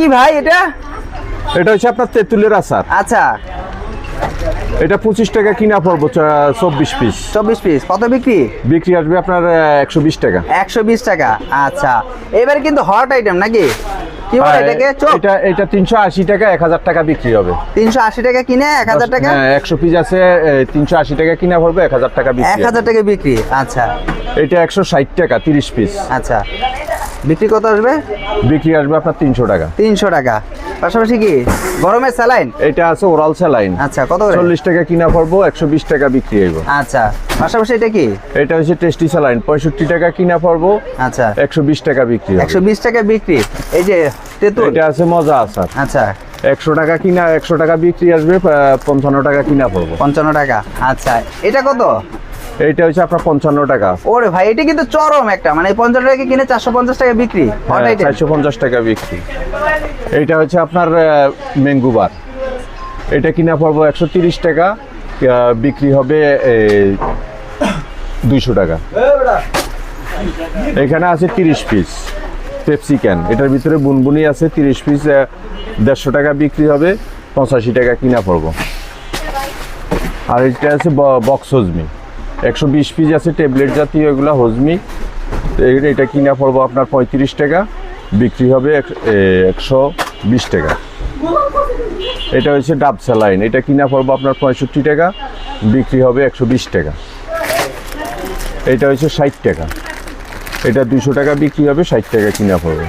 কি ভাই এটা? এটা হচ্ছে আপনার তেঁতুলের আচার। আচ্ছা। এটা পঁচিশ টাকা কিনা পড়ব চব্বিশ পিস। চব্বিশ পিস। কত বিক্রি? বিক্রি আসবে আপনার একশো বিশ টাকা। একশো বিশ টাকা। আচ্ছা। এবারে কিন্তু হট আইটেম নাকি? কি বলে এটাকে? এটা এটা তিনশো আশি টাকা এক হাজার টাকা বিক্রি হবে। তিনশো আশি টাকা কিনে এক হাজার টাকা? হ্যাঁ একশো পিস আছে তিনশো আশি টাকা কিনা পড়বে টাকা বিক্রি টাকা বিক্রি। আচ্ছা। এটা একশো ষাট টাকা তিরিশ পিস। আচ্ছা। বিক্রি কত আসবে? বিক্রি আসবে আপনার তিনশো টাকা। তিনশো টাকা। পাশাপাশি কি? গরমের স্যালাইন? এটা আছে ওরাল স্যালাইন। আচ্ছা কত চল্লিশ টাকা কিনা পড়ব একশো বিশ টাকা বিক্রি হইব। আচ্ছা পাশাপাশি এটা কি? এটা হচ্ছে টেস্টি স্যালাইন পঁয়ষট্টি টাকা কিনা পড়ব আচ্ছা। একশো বিশ টাকা বিক্রি একশো বিশ টাকা বিক্রি। এই যে তেঁতুল? এটা আছে মজা আচার আচ্ছা। একশো টাকা কিনা একশো টাকা বিক্রি আসবে পঞ্চান্ন টাকা কিনা পড়ব। পঞ্চান্ন টাকা। আচ্ছা এটা কত? এইটা হচ্ছে আপনার পঞ্চান্ন টাকা। ওরে ভাই এটা কিন্তু চরম একটা মানে পঞ্চান্ন টাকা কিনে চারশো পঞ্চাশ টাকা বিক্রি? আইটেম চারশো পঞ্চাশ টাকা বিক্রি। এইটা হচ্ছে আপনার ম্যাঙ্গুবার এটা কিনা পড়ব একশো তিরিশ টাকা বিক্রি হবে দুইশো টাকা। এখানে আছে তিরিশ পিস পেপসি ক্যান এটার ভিতরে বুনবুনি আছে তিরিশ পিস দেড়শো টাকা বিক্রি হবে পঁচাশি টাকা কিনা পড়ব। আর এটা আছে বক্স হজমি একশো বিশ পিস আছে ট্যাবলেট জাতীয় এগুলো, হজমি। এটা কিনা পড়ব আপনার পঁয়ত্রিশ টাকা, বিক্রি হবে এক- একশো বিশ টাকা। এটা হচ্ছে ডাব স্যালাইন এটা কিনা পড়ব আপনার পঁয়ষট্টি টাকা, বিক্রি হবে একশো বিশ টাকা। এটা হচ্ছে ষাট টাকা। এটা দুশো টাকা, বিক্রি হবে ষাট টাকা কিনা পড়বে।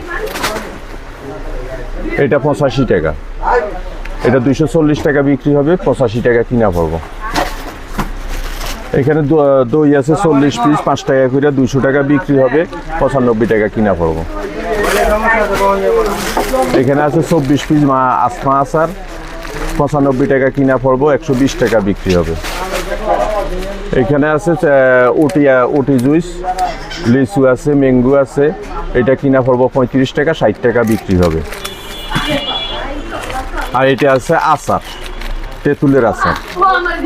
এটা পঁচাশি টাকা। এটা দুশো চল্লিশ টাকা, বিক্রি হবে পঁচাশি টাকা কিনা পড়ব। এখানে দই আছে চল্লিশ পিস পাঁচ টাকা করে দুশো টাকা বিক্রি হবে। পঁচানব্বই টাকা কিনা পড়ব। এখানে আছে চব্বিশ পিস মা আসমা আচার। পঁচানব্বই টাকা কিনা পড়ব একশো বিশ টাকা বিক্রি হবে। এখানে আছে আহ, ওটি জুইস লিচু আছে ম্যাঙ্গো আছে। এটা কিনা পড়ব পঁয়ত্রিশ টাকা ষাট টাকা বিক্রি হবে। আর এটা আছে আচার তেঁতুলের আচার।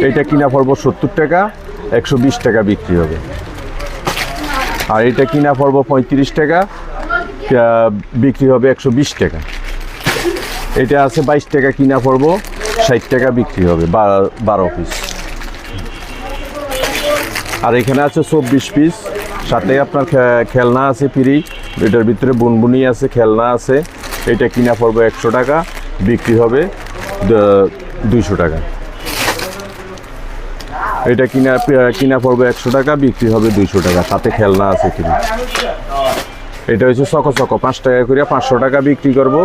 এটা কিনা পড়ব সত্তর টাকা একশো বিশ টাকা বিক্রি হবে। আর এটা কিনা পড়ব পঁয়ত্রিশ টাকা বিক্রি হবে একশো বিশ টাকা। এটা আছে বাইশ টাকা কিনা পড়ব ষাট টাকা বিক্রি হবে বারো পিস আর এখানে আছে চব্বিশ পিস সাথে আপনার খেলনা আছে ফ্রি এটার ভিতরে বুনবুনি আছে, খেলনা আছে। এটা কিনা পড়ব একশো টাকা, বিক্রি হবে দুইশো টাকা। এটা কিনা কিনা পড়বে একশো টাকা, বিক্রি হবে দুইশো টাকা। তাতে খেলনা আছে কিনা। এটা হচ্ছে চকো চকো। পাঁচ টাকা করে পাঁচশো টাকা বিক্রি করব।